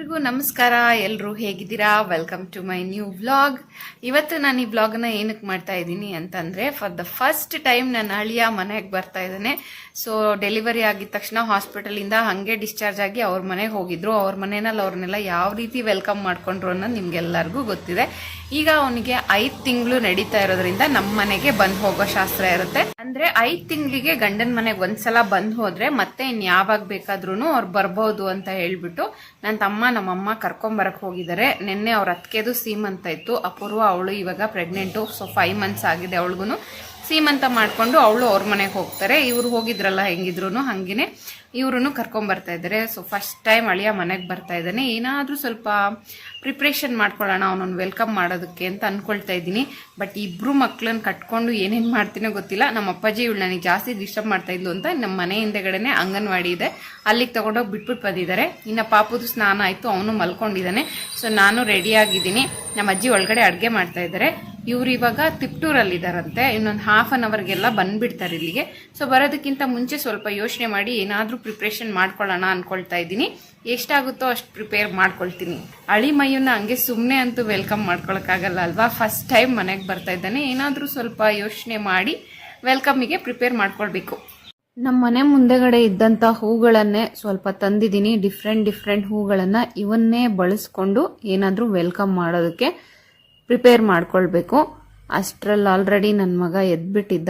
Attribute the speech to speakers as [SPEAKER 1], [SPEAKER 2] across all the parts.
[SPEAKER 1] ಎಲ್ರಿಗೂ ನಮಸ್ಕಾರ ಎಲ್ಲರೂ ಹೇಗಿದ್ದೀರಾ? Welcome to my new vlog ಇವತ್ತು ನಾನು ಈ ವ್ಲಾಗ್ನ ಏನಕ್ಕೆ ಮಾಡ್ತಾ ಇದ್ದೀನಿ ಅಂತಂದರೆ ಫಾರ್ ದ ಫಸ್ಟ್ ಟೈಮ್ ನನ್ನ ಅಳಿಯ ಮನೆಗೆ ಬರ್ತಾ ಇದ್ದಾನೆ. ಸೊ ಡೆಲಿವರಿ ಆಗಿದ ತಕ್ಷಣ ಹಾಸ್ಪಿಟಲಿಂದ ಹಾಗೆ ಡಿಸ್ಚಾರ್ಜ್ ಆಗಿ ಅವ್ರ ಮನೆಗೆ ಹೋಗಿದ್ರು. ಅವ್ರ ಮನೆಯಲ್ಲಿ ಅವ್ರನ್ನೆಲ್ಲ ಯಾವ ರೀತಿ ವೆಲ್ಕಮ್ ಮಾಡ್ಕೊಂಡ್ರು ಅನ್ನೋದು ನಿಮ್ಗೆಲ್ಲರಿಗೂ ಗೊತ್ತಿದೆ. ಈಗ ಅವನಿಗೆ ಐದು ತಿಂಗಳು ನಡೀತಾ ಇರೋದ್ರಿಂದ ನಮ್ಮ ಮನೆಗೆ ಬಂದು ಹೋಗೋ ಶಾಸ್ತ್ರ ಇರುತ್ತೆ. ಅಂದ್ರೆ ಐದು ತಿಂಗಳಿಗೆ ಗಂಡನ ಮನೆಗೆ ಒಂದ್ಸಲ ಬಂದು ಹೋದ್ರೆ ಮತ್ತೆ ಇನ್ ಯಾವಾಗ ಬೇಕಾದ್ರೂ ಅವ್ರು ಬರ್ಬೋದು ಅಂತ ಹೇಳ್ಬಿಟ್ಟು ನನ್ನ ತಮ್ಮ ನಮ್ಮಮ್ಮ ಕರ್ಕೊಂಬರಕ್ ಹೋಗಿದ್ದಾರೆ. ನಿನ್ನೆ ಅವ್ರ ಅತ್ತಿಗೆದು ಸೀಮಂತ ಇತ್ತು. ಅಪೂರ್ವ ಅವಳು ಇವಾಗ ಪ್ರೆಗ್ನೆಂಟು ಸೊ ಫೈವ್ ಮಂತ್ಸ್ ಆಗಿದೆ ಅವಳಿಗೂ ಸೀಮಂತ ಮಾಡ್ಕೊಂಡು ಅವಳು ಅವ್ರ ಮನೆಗೆ ಹೋಗ್ತಾರೆ. ಇವ್ರು ಹೋಗಿದ್ರಲ್ಲ ಹೆಂಗಿದ್ರು ಹಂಗೇನೆ. ಇವ್ರನ್ನು ಕರ್ಕೊಂಬರ್ತಾ ಇದ್ದಾರೆ ಸೊ ಫಸ್ಟ್ ಟೈಮ್ ಅಳಿಯ ಮನೆಗೆ ಬರ್ತಾ ಇದ್ದಾನೆ ಏನಾದರೂ ಸ್ವಲ್ಪ ಪ್ರಿಪ್ರೇಷನ್ ಮಾಡ್ಕೊಳ್ಳೋಣ, ಅವನನ್ನು ವೆಲ್ಕಮ್ ಮಾಡೋದಕ್ಕೆ ಅಂತ ಅನ್ಕೊಳ್ತಾ ಇದ್ದೀನಿ. ಬಟ್ ಇಬ್ರು ಮಕ್ಳನ್ನ ಕಟ್ಕೊಂಡು ಏನೇನು ಮಾಡ್ತೀನೋ ಗೊತ್ತಿಲ್ಲ. ನಮ್ಮ ಅಪ್ಪಾಜಿ ಇವಳು ನನಗೆ ಜಾಸ್ತಿ ಡಿಸ್ಟರ್ಬ್ ಮಾಡ್ತಾ ಇದ್ಲು ಅಂತ ನಮ್ಮ ಮನೆ ಹಿಂದೆಗಡೆನೆ ಅಂಗನವಾಡಿ ಇದೆ. ಅಲ್ಲಿಗೆ ತಗೊಂಡೋಗಿ ಬಿಟ್ಬಿಟ್ಟು ಬಂದಿದ್ದಾರೆ. ಇನ್ನು ಪಾಪುದು ಸ್ನಾನ ಆಯಿತು, ಅವನು ಮಲ್ಕೊಂಡಿದ್ದಾನೆ ಸೊ ನಾನು ರೆಡಿ ಆಗಿದ್ದೀನಿ. ನಮ್ಮ ಅಜ್ಜಿ ಒಳಗಡೆ ಅಡುಗೆ ಮಾಡ್ತಾ ಇದ್ದಾರೆ ಇವ್ರು ಇವಾಗ ತಿಪ್ಟೂರಲ್ಲಿ ಇದಾರಂತೆ ಇನ್ನೊಂದು ಹಾಫ್ ಅನ್ ಅವರ್ಗೆಲ್ಲ ಬಂದ್ಬಿಡ್ತಾರೆ ಇಲ್ಲಿಗೆ. ಸೊ ಬರೋದಕ್ಕಿಂತ ಮುಂಚೆ ಸ್ವಲ್ಪ ಯೋಚನೆ ಮಾಡಿ ಏನಾದರೂ ಪ್ರಿಪ್ರೇಷನ್ ಮಾಡ್ಕೊಳ್ಳೋಣ ಅಂದ್ಕೊಳ್ತಾ ಇದ್ದೀನಿ. ಎಷ್ಟಾಗುತ್ತೋ ಅಷ್ಟು ಪ್ರಿಪೇರ್ ಮಾಡ್ಕೊಳ್ತೀನಿ. ಅಳಿ ಮೈಯನ್ನ ಹಂಗೆ ಸುಮ್ಮನೆ ಅಂತೂ ವೆಲ್ಕಮ್ ಮಾಡ್ಕೊಳಕ್ಕಾಗಲ್ಲ ಅಲ್ವಾ? ಫಸ್ಟ್ ಟೈಮ್ ಮನೆಗೆ ಬರ್ತಾ ಇದ್ದಾನೆ. ಏನಾದರೂ ಸ್ವಲ್ಪ ಯೋಚನೆ ಮಾಡಿ ವೆಲ್ಕಮ್ಮಿಗೆ ಪ್ರಿಪೇರ್ ಮಾಡ್ಕೊಳ್ಬೇಕು. ನಮ್ಮ ಮನೆ ಮುಂದೆಗಡೆ ಇದ್ದಂಥ ಹೂಗಳನ್ನೇ ಸ್ವಲ್ಪ ತಂದಿದ್ದೀನಿ. ಡಿಫ್ರೆಂಟ್ ಡಿಫ್ರೆಂಟ್ ಹೂಗಳನ್ನು ಇವನ್ನೇ ಬಳಸ್ಕೊಂಡು ಏನಾದರೂ ವೆಲ್ಕಮ್ ಮಾಡೋದಕ್ಕೆ. ಪ್ರಿಪೇರ್ ಮಾಡ್ಕೊಳ್ಬೇಕು. ಅಷ್ಟರಲ್ಲಿ ಆಲ್ರೆಡಿ ನನ್ನ ಮಗ ಎದ್ಬಿಟ್ಟಿದ್ದ.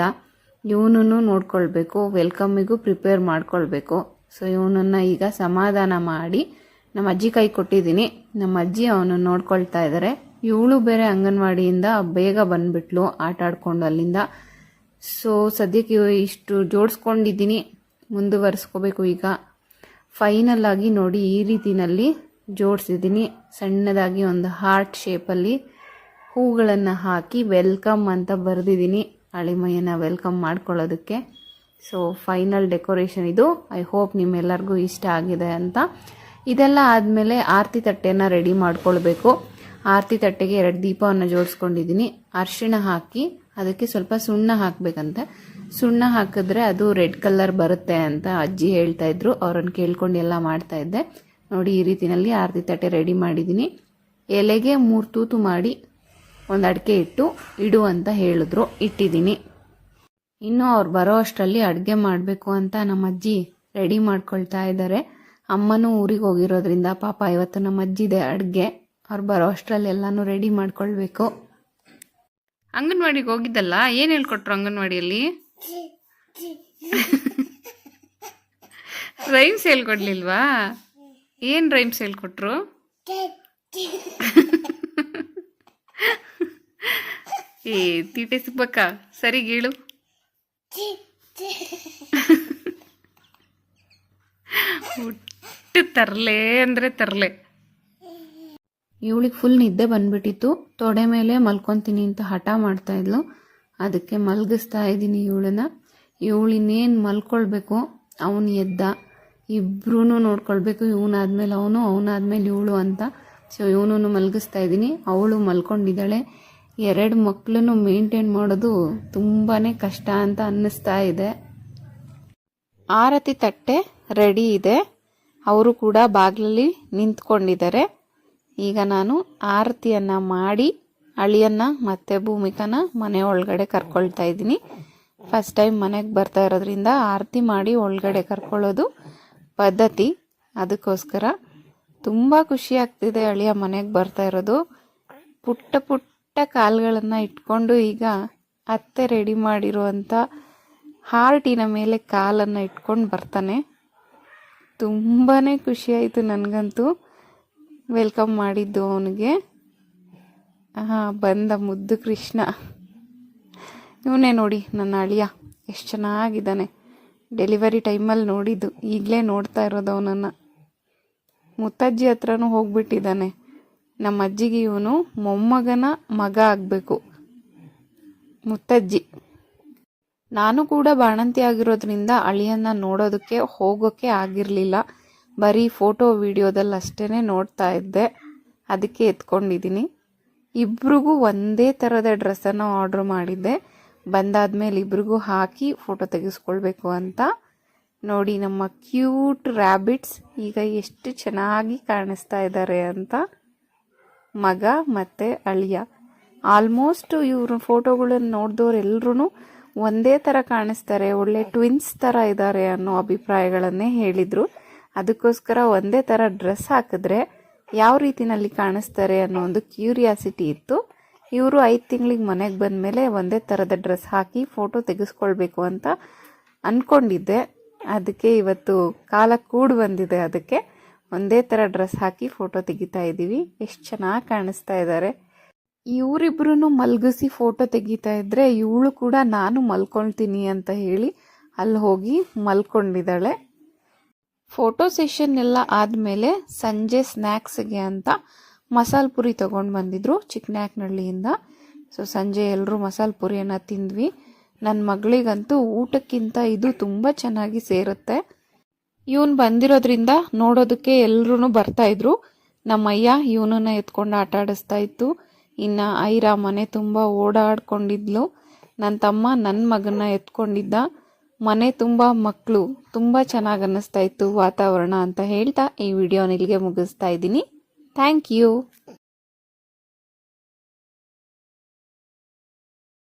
[SPEAKER 1] ಇವನು ನೋಡ್ಕೊಳ್ಬೇಕು. ವೆಲ್ಕಮ್ಮಿಗೂ ಪ್ರಿಪೇರ್ ಮಾಡ್ಕೊಳ್ಬೇಕು. ಸೊ ಇವನನ್ನು ಈಗ ಸಮಾಧಾನ ಮಾಡಿ ನಮ್ಮ ಅಜ್ಜಿ ಕೈ ಕೊಟ್ಟಿದ್ದೀನಿ. ನಮ್ಮ ಅಜ್ಜಿ ಅವನು ನೋಡ್ಕೊಳ್ತಾ ಇದ್ದಾರೆ ಇವಳು ಬೇರೆ ಅಂಗನವಾಡಿಯಿಂದ ಬೇಗ ಬಂದ್ಬಿಟ್ಲು ಆಟ ಆಡ್ಕೊಂಡು ಅಲ್ಲಿಂದ. ಸೊ ಸದ್ಯಕ್ಕೆ ಇಷ್ಟು ಜೋಡಿಸ್ಕೊಂಡಿದ್ದೀನಿ. ಮುಂದುವರಿಸ್ಕೋಬೇಕು ಈಗ. ಫೈನಲ್ ಆಗಿ ನೋಡಿ ಈ ರೀತಿನಲ್ಲಿ ಜೋಡಿಸಿದ್ದೀನಿ. ಸಣ್ಣದಾಗಿ ಒಂದು ಹಾರ್ಟ್ ಶೇಪಲ್ಲಿ ಹೂಗಳನ್ನು ಹಾಕಿ ವೆಲ್ಕಮ್ ಅಂತ ಬರೆದಿದ್ದೀನಿ. ಅಳಿಮಯ್ಯನ ವೆಲ್ಕಮ್ ಮಾಡ್ಕೊಳ್ಳೋದಕ್ಕೆ. ಸೊ ಫೈನಲ್ ಡೆಕೋರೇಷನ್ ಇದು. ಐ ಹೋಪ್ ನಿಮ್ಮೆಲ್ಲರಿಗೂ ಇಷ್ಟ ಆಗಿದೆ ಅಂತ. ಇದೆಲ್ಲ ಆದಮೇಲೆ ಆರತಿ ತಟ್ಟೆನ ರೆಡಿ ಮಾಡ್ಕೊಳ್ಬೇಕು. ಆರತಿ ತಟ್ಟೆಗೆ ಎರಡು ದೀಪವನ್ನು ಜೋಡಿಸ್ಕೊಂಡಿದ್ದೀನಿ. ಅರಿಶಿಣ ಹಾಕಿ ಅದಕ್ಕೆ ಸ್ವಲ್ಪ ಸುಣ್ಣ ಹಾಕಬೇಕಂತೆ. ಸುಣ್ಣ ಹಾಕಿದ್ರೆ ಅದು ರೆಡ್ ಕಲರ್ ಬರುತ್ತೆ ಅಂತ ಅಜ್ಜಿ ಹೇಳ್ತಾ ಇದ್ರು. ಅವ್ರನ್ನ ಕೇಳ್ಕೊಂಡು ಎಲ್ಲ ಮಾಡ್ತಾ ಇದ್ದೆ. ನೋಡಿ, ಈ ರೀತಿಯಲ್ಲಿ ಆರತಿ ತಟ್ಟೆ ರೆಡಿ ಮಾಡಿದ್ದೀನಿ. ಎಲೆಗೆ ಮೂರು ತೂತು ಮಾಡಿ ಒಂದು ಅಡಿಕೆ ಇಟ್ಟು ಇಡು ಅಂತ ಹೇಳಿದ್ರು. ಇಟ್ಟಿದ್ದೀನಿ. ಇನ್ನು ಅವ್ರು ಬರೋ ಅಷ್ಟರಲ್ಲಿ ಅಡುಗೆ ಮಾಡಬೇಕು ಅಂತ ನಮ್ಮ ಅಜ್ಜಿ ರೆಡಿ ಮಾಡ್ಕೊಳ್ತಾ ಇದ್ದಾರೆ ಅಮ್ಮನೂ ಊರಿಗೆ ಹೋಗಿರೋದ್ರಿಂದ ಪಾಪ ಇವತ್ತು ನಮ್ಮ ಅಜ್ಜಿದೆ ಅಡುಗೆ. ಅವ್ರು ಬರೋ ಅಷ್ಟರಲ್ಲಿ ಎಲ್ಲನೂ ರೆಡಿ ಮಾಡ್ಕೊಳ್ಬೇಕು. ಅಂಗನವಾಡಿಗೆ ಹೋಗಿದ್ದಲ್ಲ? ಏನು ಹೇಳ್ಕೊಟ್ರು ಅಂಗನವಾಡಿಯಲ್ಲಿ? ರೈಮ್ಸ್ ಹೇಳ್ಕೊಡ್ಲಿಲ್ವಾ? ಏನು ರೈಮ್ಸ್ ಹೇಳ್ಕೊಟ್ರು? ಏ ತೀಟೆ ಸರಿ ಗೀಳು. ಹುಟ್ಟು ತರ್ಲೆ ಅಂದ್ರೆ ತರ್ಲೆ. ಇವಳಿಗೆ ಫುಲ್ ನಿದ್ದೆ ಬಂದ್ಬಿಟ್ಟಿತ್ತು. ತೊಡೆ ಮೇಲೆ ಮಲ್ಕೊತೀನಿ ಅಂತ ಹಠ ಮಾಡ್ತಾ ಇದ್ಲು. ಅದಕ್ಕೆ ಮಲಗಿಸ್ತಾ ಇದ್ದೀನಿ ಇವಳನ್ನ. ಇವಳಿನ್ನೇನು ಮಲ್ಕೊಳ್ಬೇಕು? ಅವನು ಎದ್ದ. ಇಬ್ರೂ ನೋಡ್ಕೊಳ್ಬೇಕು. ಇವನಾದ್ಮೇಲೆ ಅವನು ಅವನಾದ್ಮೇಲೆ ಇವಳು ಅಂತ. ಸೊ ಇವನು ಮಲಗಿಸ್ತಾ ಇದ್ದೀನಿ. ಅವಳು ಮಲ್ಕೊಂಡಿದ್ದಾಳೆ. ಎರಡು ಮಕ್ಕಳನ್ನು ಮೇಂಟೈನ್ ಮಾಡೋದು ತುಂಬಾ ಕಷ್ಟ ಅಂತ ಅನ್ನಿಸ್ತಾ ಇದೆ. ಆರತಿ ತಟ್ಟೆ ರೆಡಿ ಇದೆ. ಅವರು ಕೂಡ ಬಾಗಿಲಲ್ಲಿ ನಿಂತ್ಕೊಂಡಿದ್ದಾರೆ. ಈಗ ನಾನು ಆರತಿಯನ್ನು ಮಾಡಿ, ಅಳಿಯನ್ನ ಮತ್ತೆ ಭೂಮಿಕನ ಮನೆ ಒಳಗಡೆ ಕರ್ಕೊಳ್ತಾ ಇದ್ದೀನಿ. ಫಸ್ಟ್ ಟೈಮ್ ಮನೆಗೆ ಬರ್ತಾ ಇರೋದ್ರಿಂದ ಆರತಿ ಮಾಡಿ ಒಳಗಡೆ ಕರ್ಕೊಳ್ಳೋದು ಪದ್ಧತಿ. ಅದಕ್ಕೋಸ್ಕರ ತುಂಬ ಖುಷಿ ಆಗ್ತಿದೆ ಅಳಿಯ ಮನೆಗೆ ಬರ್ತಾ ಇರೋದು. ಪುಟ್ಟ ಪುಟ್ಟ ಕಾಲುಗಳನ್ನು ಇಟ್ಕೊಂಡು ಈಗ ಅತ್ತೆ ರೆಡಿ ಮಾಡಿರುವಂಥ ಹಾರ್ಟಿನ ಮೇಲೆ ಕಾಲನ್ನು ಇಟ್ಕೊಂಡು ಬರ್ತಾನೆ. ತುಂಬಾ ಖುಷಿ ಆಯಿತು ನನಗಂತೂ. ವೆಲ್ಕಮ್ ಮಾಡಿದ್ದು ಅವನಿಗೆ. ಹಾಂ ಬಂದ ಮುದ್ದು ಕೃಷ್ಣ. ಇವನೇ ನೋಡಿ, ನನ್ನ ಅಳಿಯ. ಎಷ್ಟು ಚೆನ್ನಾಗಿದ್ದಾನೆ. ಡೆಲಿವರಿ ಟೈಮಲ್ಲಿ ನೋಡಿದ್ದು. ಈಗಲೇ ನೋಡ್ತಾ ಇರೋದು ಅವನನ್ನು. ಮುತ್ತಜ್ಜಿ ಹತ್ರನೂ ಹೋಗ್ಬಿಟ್ಟಿದ್ದಾನೆ. ನಮ್ಮ ಅಜ್ಜಿಗೆ ಇವನು ಮೊಮ್ಮಗನ ಮಗ ಆಗಬೇಕು. ಮುತ್ತಜ್ಜಿ. ನಾನು ಕೂಡ ಬಾಣಂತಿ ಆಗಿರೋದ್ರಿಂದ ಅಳಿಯನ್ನ ನೋಡೋದಕ್ಕೆ ಹೋಗೋಕೆ ಆಗಿರಲಿಲ್ಲ. ಬರೀ ಫೋಟೋ ವಿಡಿಯೋದಲ್ಲಿ ಅಷ್ಟೇ ನೋಡ್ತಾ ಇದ್ದೆ. ಅದಕ್ಕೆ ಎತ್ಕೊಂಡಿದ್ದೀನಿ. ಇಬ್ರಿಗೂ ಒಂದೇ ಥರದ ಡ್ರೆಸ್ಸನ್ನು ಆರ್ಡ್ರ್ ಮಾಡಿದ್ದೆ. ಬಂದಾದ್ಮೇಲೆ ಇಬ್ರಿಗೂ ಹಾಕಿ ಫೋಟೋ ತೆಗೆಸ್ಕೊಳ್ಬೇಕು ಅಂತ. ನೋಡಿ ನಮ್ಮ ಕ್ಯೂಟ್ ರ್ಯಾಬಿಟ್ಸ್ ಈಗ ಎಷ್ಟು ಚೆನ್ನಾಗಿ ಕಾಣಿಸ್ತಾ ಇದ್ದಾರೆ ಅಂತ. ಮಗ ಮತ್ತು ಅಳಿಯ. ಆಲ್ಮೋಸ್ಟ್ ಇವ್ರ ಫೋಟೋಗಳನ್ನು ನೋಡಿದವ್ರು ಎಲ್ಲರೂ ಒಂದೇ ಥರ ಕಾಣಿಸ್ತಾರೆ, ಒಳ್ಳೆ ಟ್ವಿನ್ಸ್ ಥರ ಇದ್ದಾರೆ ಅನ್ನೋ ಅಭಿಪ್ರಾಯಗಳನ್ನೇ ಹೇಳಿದರು. ಅದಕ್ಕೋಸ್ಕರ ಒಂದೇ ಥರ ಡ್ರೆಸ್ ಹಾಕಿದ್ರೆ ಯಾವ ರೀತಿನಲ್ಲಿ ಕಾಣಿಸ್ತಾರೆ ಅನ್ನೋ ಒಂದು ಕ್ಯೂರಿಯಾಸಿಟಿ ಇತ್ತು. ಇವರು ಐದು ತಿಂಗಳಿಗೆ ಮನೆಗೆ ಬಂದ ಮೇಲೆ ಒಂದೇ ಥರದ ಡ್ರೆಸ್ ಹಾಕಿ ಫೋಟೋ ತೆಗೆಸ್ಕೊಳ್ಬೇಕು ಅಂತ ಅಂದ್ಕೊಂಡಿದ್ದೆ ಅದಕ್ಕೆ ಇವತ್ತು ಕಾಲ ಕೂಡಿ ಬಂದಿದೆ ಅದಕ್ಕೆ. ಒಂದೇ ಥರ ಡ್ರೆಸ್ ಹಾಕಿ ಫೋಟೋ ತೆಗಿತಾ ಇದ್ದೀವಿ. ಎಷ್ಟು ಚೆನ್ನಾಗಿ ಕಾಣಿಸ್ತಾ ಇದ್ದಾರೆ ಇವರಿಬ್ರು ಮಲಗಿಸಿ ಫೋಟೋ ತೆಗಿತಾ ಇದ್ದರೆ ಇವಳು ಕೂಡ ನಾನು ಮಲ್ಕೊಳ್ತೀನಿ ಅಂತ ಹೇಳಿ ಅಲ್ಲಿ ಹೋಗಿ ಮಲ್ಕೊಂಡಿದ್ದಾಳೆ. ಫೋಟೋ ಸೆಷನ್ ಎಲ್ಲ ಆದಮೇಲೆ ಸಂಜೆ ಸ್ನ್ಯಾಕ್ಸ್ಗೆ ಅಂತ ಮಸಾಲ ಪುರಿ ತೊಗೊಂಡು ಬಂದಿದ್ರು ಚಿಕ್ಕನಾಕ್ನಹಳ್ಳಿಯಿಂದ ಸೊ ಸಂಜೆ ಎಲ್ಲರೂ ಮಸಾಲ ಪುರಿಯನ್ನು ತಿಂದ್ವಿ. ನನ್ನ ಮಗಳಿಗಂತೂ ಊಟಕ್ಕಿಂತ ಇದು ತುಂಬ ಚೆನ್ನಾಗಿ ಸೇರುತ್ತೆ. ಇವನು ಬಂದಿರೋದ್ರಿಂದ ನೋಡೋದಕ್ಕೆ ಎಲ್ಲರೂ ಬರ್ತಾಯಿದ್ರು ನಮ್ಮಯ್ಯ ಇವನನ್ನ ಎತ್ಕೊಂಡು ಆಟ ಆಡಿಸ್ತಾ ಇತ್ತು. ಇನ್ನು ಐರಾ ಮನೆ ತುಂಬ ಓಡಾಡ್ಕೊಂಡಿದ್ಲು. ನನ್ನ ತಮ್ಮ ನನ್ನ ಮಗನ್ನ ಎತ್ಕೊಂಡಿದ್ದ. ಮನೆ ತುಂಬ ಮಕ್ಕಳು ತುಂಬ ಚೆನ್ನಾಗಿ ಅನ್ನಿಸ್ತಾ ಇತ್ತು ವಾತಾವರಣ ಅಂತ ಹೇಳ್ತಾ ಈ ವಿಡಿಯೋನ ಇಲ್ಲಿಗೆ ಮುಗಿಸ್ತಾ ಇದ್ದೀನಿ. Thank you.